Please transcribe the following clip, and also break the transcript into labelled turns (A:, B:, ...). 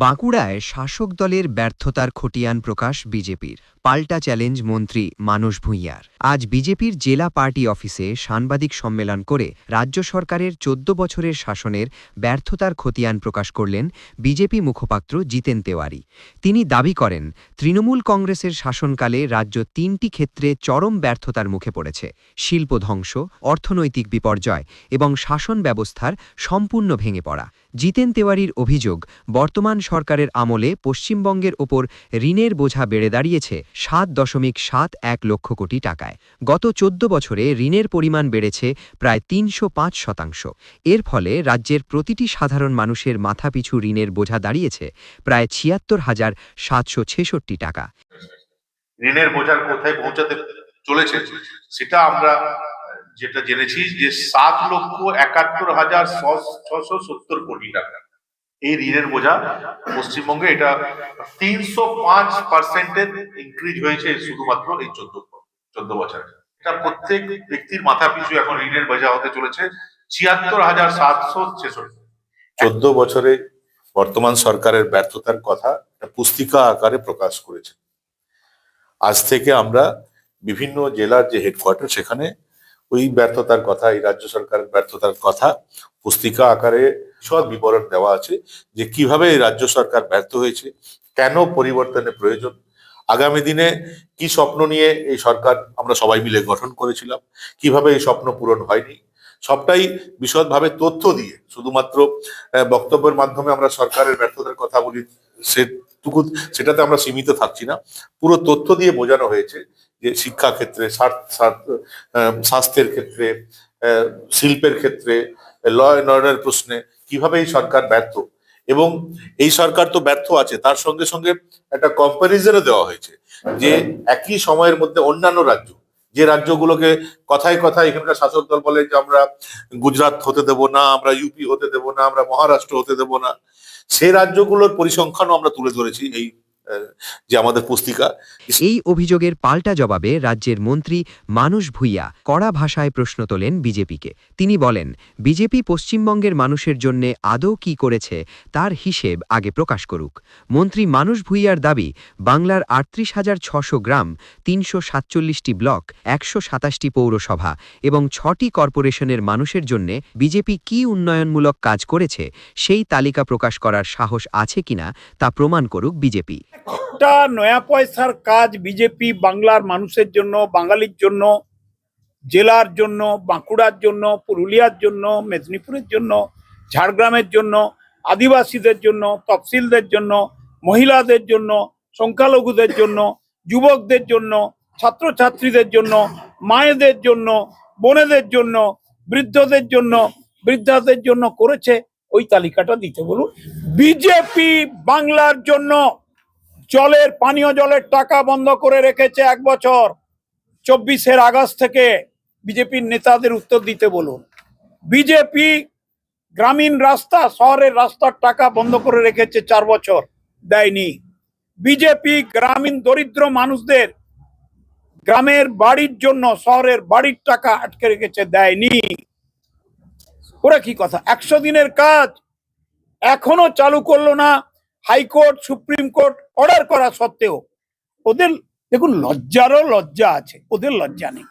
A: বাঁকুড়ায় শাসক দলের ব্যর্থতার খতিয়ান প্রকাশ বিজেপির। পাল্টা চ্যালেঞ্জ মন্ত্রী মানস ভূঁইয়ার। আজ বিজেপির জেলা পার্টি অফিসে সাংবাদিক সম্মেলন করে রাজ্য সরকারের চোদ্দ বছরের শাসনের ব্যর্থতার খতিয়ান প্রকাশ করলেন বিজেপি মুখপাত্র জিতেন তেওয়ারি। তিনি দাবি করেন, তৃণমূল কংগ্রেসের শাসনকালে রাজ্য তিনটি ক্ষেত্রে চরম ব্যর্থতার মুখে পড়েছে। শিল্প ধ্বংস, অর্থনৈতিক বিপর্যয় এবং শাসন ব্যবস্থার সম্পূর্ণ ভেঙে পড়া। জিতেন তেওয়ারির অভিযোগ, বর্তমান সরকারের আমলে পশ্চিমবঙ্গের ওপর ঋণের বোঝা বেড়ে দাঁড়িয়েছে সাত দশমিক সাত এক লক্ষ কোটি টাকায়। গত চোদ্দ বছরে ঋণের পরিমাণ বেড়েছে প্রায় তিনশো পাঁচ শতাংশ। এর ফলে রাজ্যের প্রতিটি সাধারণ মানুষের মাথাপিছু ঋণের বোঝা দাঁড়িয়েছে প্রায় ছিয়াত্তর হাজার সাতশো ছেষট্টি টাকা।
B: ঋণের বোঝার কোথায় পৌঁছাতে চলেছে, সেটা আমরা যেটা জেনেছি যে সাত লক্ষ একাত্তর হাজার ছশো সত্তর কোটি টাকা। এই ঋণের বোঝা পশ্চিমবঙ্গে এটা তিনশো পাঁচ পার্সেন্টের ইনক্রিজ হয়েছে শুধুমাত্র এই চোদ্দ চোদ্দ বছরে। এটা প্রত্যেক ব্যক্তির মাথা পিছু এখন ঋণের বোঝা হতে চলেছে ছিয়াত্তর হাজার সাতশো ছেষট্টি। চোদ্দ বছরে বর্তমান সরকারের ব্যর্থতার কথা পুস্তিকা আকারে প্রকাশ করেছে। আজ থেকে আমরা বিভিন্ন জেলার যে হেডকোয়ার্টার সেখানে ওই ব্যর্থতার কথা, এই রাজ্য সরকারের ব্যর্থতার কথা পুস্তিকা আকারে সব বিবরণ দেওয়া আছে যে কীভাবে এই রাজ্য সরকার ব্যর্থ হয়েছে, কেন পরিবর্তনের প্রয়োজন, আগামী দিনে কি স্বপ্ন নিয়ে এই সরকার আমরা সবাই মিলে গঠন করেছিলাম, কীভাবে এই স্বপ্ন পূরণ হয়নি, সবটাই বিশদভাবে তথ্য দিয়ে, শুধুমাত্র বক্তব্যের মাধ্যমে আমরা সরকারের ব্যর্থতার কথা বলি সেটুকু সেটাতে আমরা সীমিত থাকছি না। পুরো তথ্য দিয়ে বোঝানো হয়েছে যে শিক্ষা ক্ষেত্রে স্বাস্থ্যের ক্ষেত্রে শিল্পের ক্ষেত্রে, ল অ্যান্ড অর্ডার প্রশ্নে কীভাবে এই সরকার ব্যর্থ। এবং এই সরকার তো ব্যর্থ আছে, তার সঙ্গে সঙ্গে একটা কম্পারিজনও দেওয়া হয়েছে যে একই সময়ের মধ্যে অন্যান্য রাজ্য, যে রাজ্যগুলোকে কথায় কথায় এখানকার শাসক দল বলে যে আমরা গুজরাট হতে দেব না, আমরা ইউপি হতে দেব না, আমরা মহারাষ্ট্র হতে দেব না সেই রাজ্যগুলোর পরিসংখ্যানও আমরা তুলে ধরেছি এই যে আমাদের পুস্তিকা।
A: এই অভিযোগের পাল্টা জবাবে রাজ্যের মন্ত্রী মানুষ ভূঁইয়া কড়া ভাষায় প্রশ্ন তোলেন বিজেপিকে। তিনি বলেন, বিজেপি পশ্চিমবঙ্গের মানুষের জন্য আদৌ কি করেছে তার হিসেব আগে প্রকাশ করুক। মন্ত্রী মানুষ ভূঁইয়ার দাবি, বাংলার আটত্রিশ হাজার ছশো গ্রাম, তিনশো সাতচল্লিশটি ব্লক, একশো সাতাশটি পৌরসভা এবং ছটি কর্পোরেশনের মানুষের জন্য বিজেপি কি উন্নয়নমূলক কাজ করেছে সেই তালিকা প্রকাশ করার সাহস আছে কিনা তা প্রমাণ করুক বিজেপি।
C: একটা নয়া পয়সার কাজ বিজেপি বাংলার মানুষের জন্য, বাঙালির জন্য, জেলার জন্য, বাঁকুড়ার জন্য, পুরুলিয়ার জন্য, মেদিনীপুরের জন্য, ঝাড়গ্রামের জন্য, আদিবাসীদের জন্য, তফসিলদের জন্য, মহিলাদের জন্য, সংখ্যালঘুদের জন্য, যুবকদের জন্য, ছাত্রছাত্রীদের জন্য, মায়েদের জন্য, বোনেদের জন্য, বৃদ্ধদের জন্য, বৃদ্ধাদের জন্য করেছে। ওই তালিকাটা দিতে বলুন। বিজেপি বাংলার জন্য। জলের পানীয় জলের টাকা বন্ধ করে রেখেছে এক বছর। চব্বিশের আগস্ট থেকে বিজেপির নেতাদের উত্তর দিতে বলুন। বিজেপি গ্রামীণ রাস্তা, শহরের রাস্তার টাকা বন্ধ করে রেখেছে চার বছর দেয়নি। বিজেপি গ্রামীণ দরিদ্র মানুষদের গ্রামের বাড়ির জন্য শহরের বাড়ির টাকা আটকে রেখেছে, দেয়নি। ওরা কি কথা? একশো দিনের কাজ এখনও চালু করল না। হাইকোর্ট সুপ্রিম কোর্ট অর্ডার করা সত্ত্বেও ওদের দেখুন লজ্জারও লজ্জা আছে ওদের লজ্জা নেই।